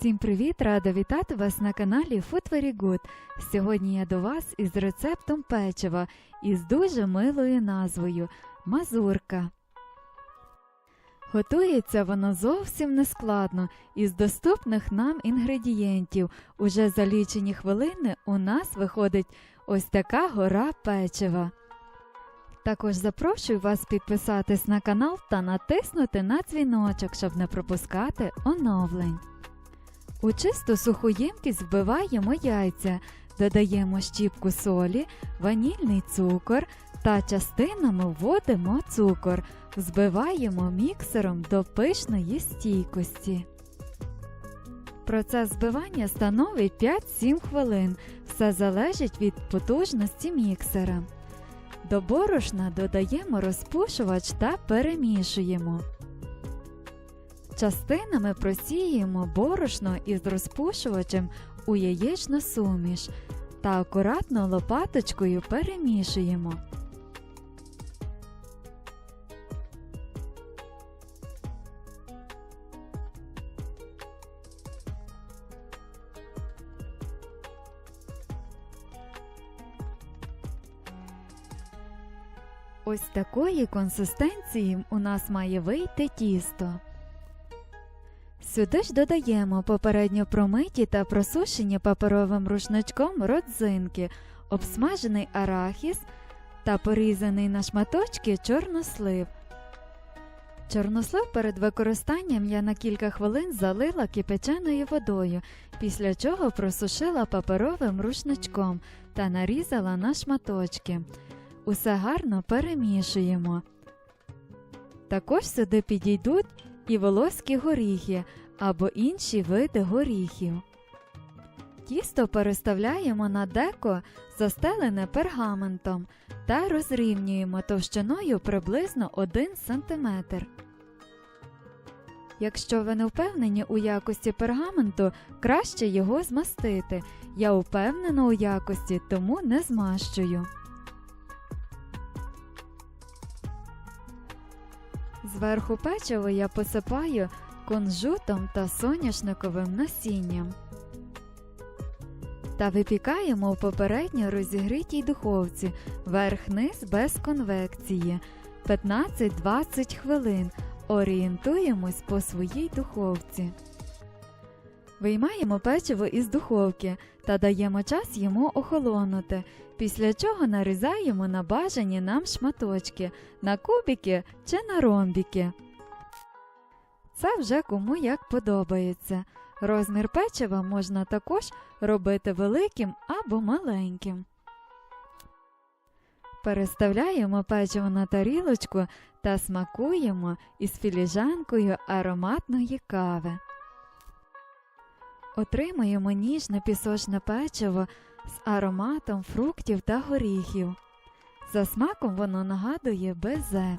Всім привіт! Рада вітати вас на каналі Food Very Good. Сьогодні я до вас із рецептом печива із дуже милою назвою Мазурка. Готується воно зовсім нескладно із доступних нам інгредієнтів. Уже за лічені хвилини у нас виходить ось така гора печива. Також запрошую вас підписатись на канал та натиснути на дзвіночок, щоб не пропускати оновлень. У чисту суху ємкість вбиваємо яйця, додаємо щіпку солі, ванільний цукор та частинами вводимо цукор, взбиваємо міксером до пишної стійкості. Процес збивання становить 5-7 хвилин. Все залежить від потужності міксера. До борошна додаємо розпушувач та перемішуємо. Частинами просіюємо борошно із розпушувачем у яєчну суміш та акуратно лопаточкою перемішуємо. Ось такої консистенції у нас має вийти тісто. Сюди ж додаємо попередньо промиті та просушені паперовим рушничком родзинки, обсмажений арахіс та порізаний на шматочки чорнослив. Чорнослив перед використанням я на кілька хвилин залила кипяченою водою, після чого просушила паперовим рушничком та нарізала на шматочки. Усе гарно перемішуємо. Також сюди підійдуть і волоські горіхи або інші види горіхів. Тісто переставляємо на деко, застелене пергаментом, та розрівнюємо товщиною приблизно 1 см. Якщо ви не впевнені у якості пергаменту, краще його змастити. Я впевнена у якості, тому не змащую. Зверху печиво я посипаю кунжутом та соняшниковим насінням. Та випікаємо в попередньо розігрітій духовці верх-низ без конвекції 15-20 хвилин. Орієнтуємось по своїй духовці. Виймаємо печиво із духовки та даємо час йому охолонути, після чого нарізаємо на бажані нам шматочки на кубики чи на ромбіки. Це вже кому як подобається. Розмір печива можна також робити великим або маленьким. Переставляємо печиво на тарілочку та смакуємо із філіжанкою ароматної кави. Отримаємо ніжне пісочне печиво з ароматом фруктів та горіхів. За смаком воно нагадує безе.